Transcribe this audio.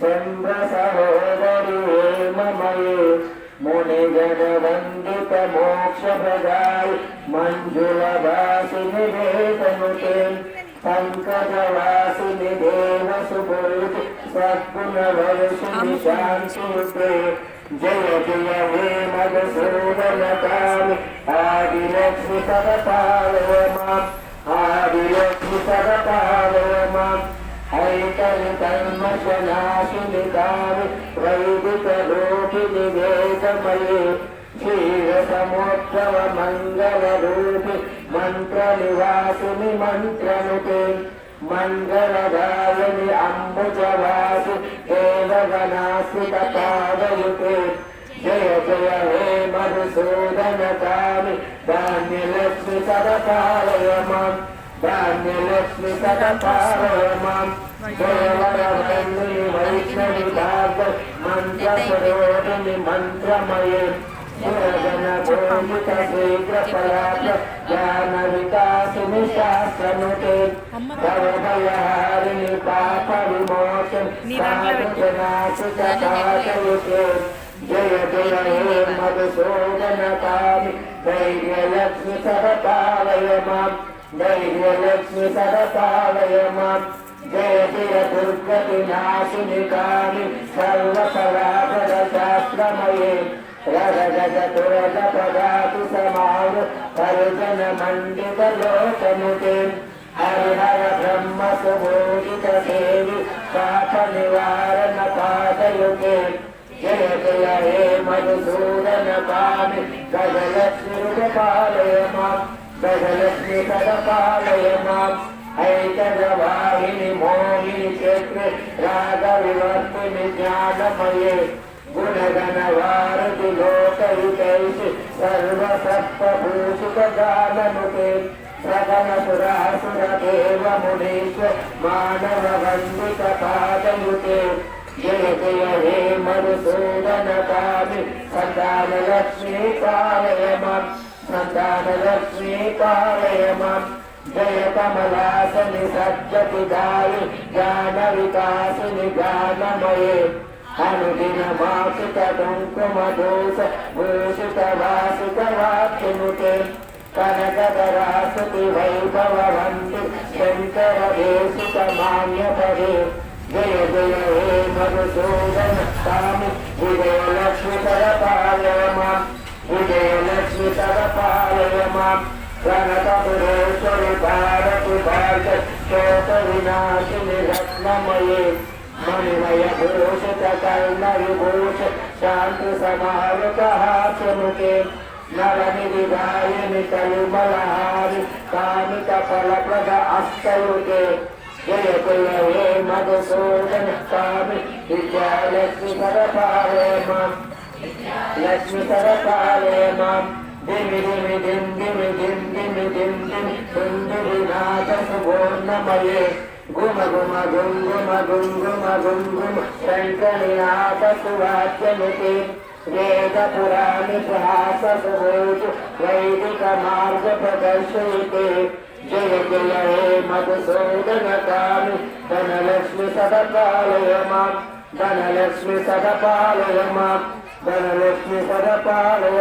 ಚಂದ್ರ ಸಹೋದರಿಯೇ ಮಮಯೇ ಮುನಿಗಣ ವಂದಿತ ಮೋಕ್ಷ ಪ್ರದಾಯಿ ಮಂಜುಳ ವಾಸಿನಿ ತನುತೆ వాసిని వేదనుతే పంకజ వాసిని దేవ సుభూతి సద్గుణ వర్షిణి శాంతితే జయ జయ హే మధుసూదన కామి ఆదిలక్ష్మి పదపాలయ మాం ఆదిలక్ష్మి పదపాలయ మాం ఐతని కల్మశనాశిని కామి వైదిక రూపిణి వేదమయే క్షీర సముద్రవ మంగళ రూపి మంత్ర నివాసిని మంత్రనుతే మంగళదాయని అంబుజవాసి దేవగణాశ్రిత పాదయుతే జయ జయ హే మధుసూదన కామి ధాన్యలక్ష్మి సదపాలయ మాం ధాన్యలక్ష్మి సదపాలయ మాం దేవరవల్లి వైష్ణవి భాగ మంత్ర పురోహిణి మంత్రమయే. సురగణ గోపిత శీఘ్ర పరాత జ్ఞాన వికాసిని శాస్త్రనుతే భవభయహారిణి పాప విమోచన్ సాధుజనాశిత జయ జయ హే మధుసూదన కామి ధైర్యలక్ష్మి సదపాలయ మాం ధైర్యలక్ష్మి సదపాలయ మాం జయ జయ దుర్గతి నాశిని కామి సర్వపరాధర శాస్త్రమయే రగజ తురగ పదాతి సమాను పరిజన మండిత లోకముతే హరిహర బ్రహ్మ సుబోధిత దేవి పాప నివారణ పాదయుతే జయ జయ హే మధుసూదన కామి గజలక్ష్మి పాలయ మాం గజలక్ష్మి పదపాలయ మాం ఐకజవాహిని మోహిని చక్ర రాగ వివర్తిని జ్ఞానమయే గుణగణ లోకహితైషి సర్వ సత్వభూషిత జాలనుతే జయ జయ హే మాం మాం జయ కమలాసని సజ్జతి దాయి జ్ఞాన వికాసిని జ్ఞానమయే. అనుదిన మాసిక కుంకుమ దోష కనకధరాసుతి వైభవ వంతి శంకర దేశిక మాన్యపదే జయ జయ హే మధుసూదన స్వామి విజయలక్ష్మి తరపాలయ మాం విజయలక్ష్మి తరపాలయ మాం ప్రణతపురేశ్వరి భారతి భారత శోక నవనిధి గాయని కలుమలహారి కామిక ఫలప్రద అస్తయుతే జయ జయ మధుసూదన స్వామి. విద్యాలక్ష్మి సరపాలయ మాం. లక్ష్మి సరపాలయ మాం. దిమి దిమి దిం దిమి దిం దిమి దిం దిం సుందరి నాథ సువర్ణమయే గుమ గుమ గుంగుమ గుంగుమ గుంగుమ శంకరి నాథ సువాక్యముతే. వేద పురాణి ప్రహాస సుభూతు వైదిక మార్గ ప్రదర్శయితే జయ జయ హే మధుసూదన కామి ధనలక్ష్మి సదపాలయ మాం ధనలక్ష్మి సదపాలయ మాం ధనలక్ష్మి సదపాలయ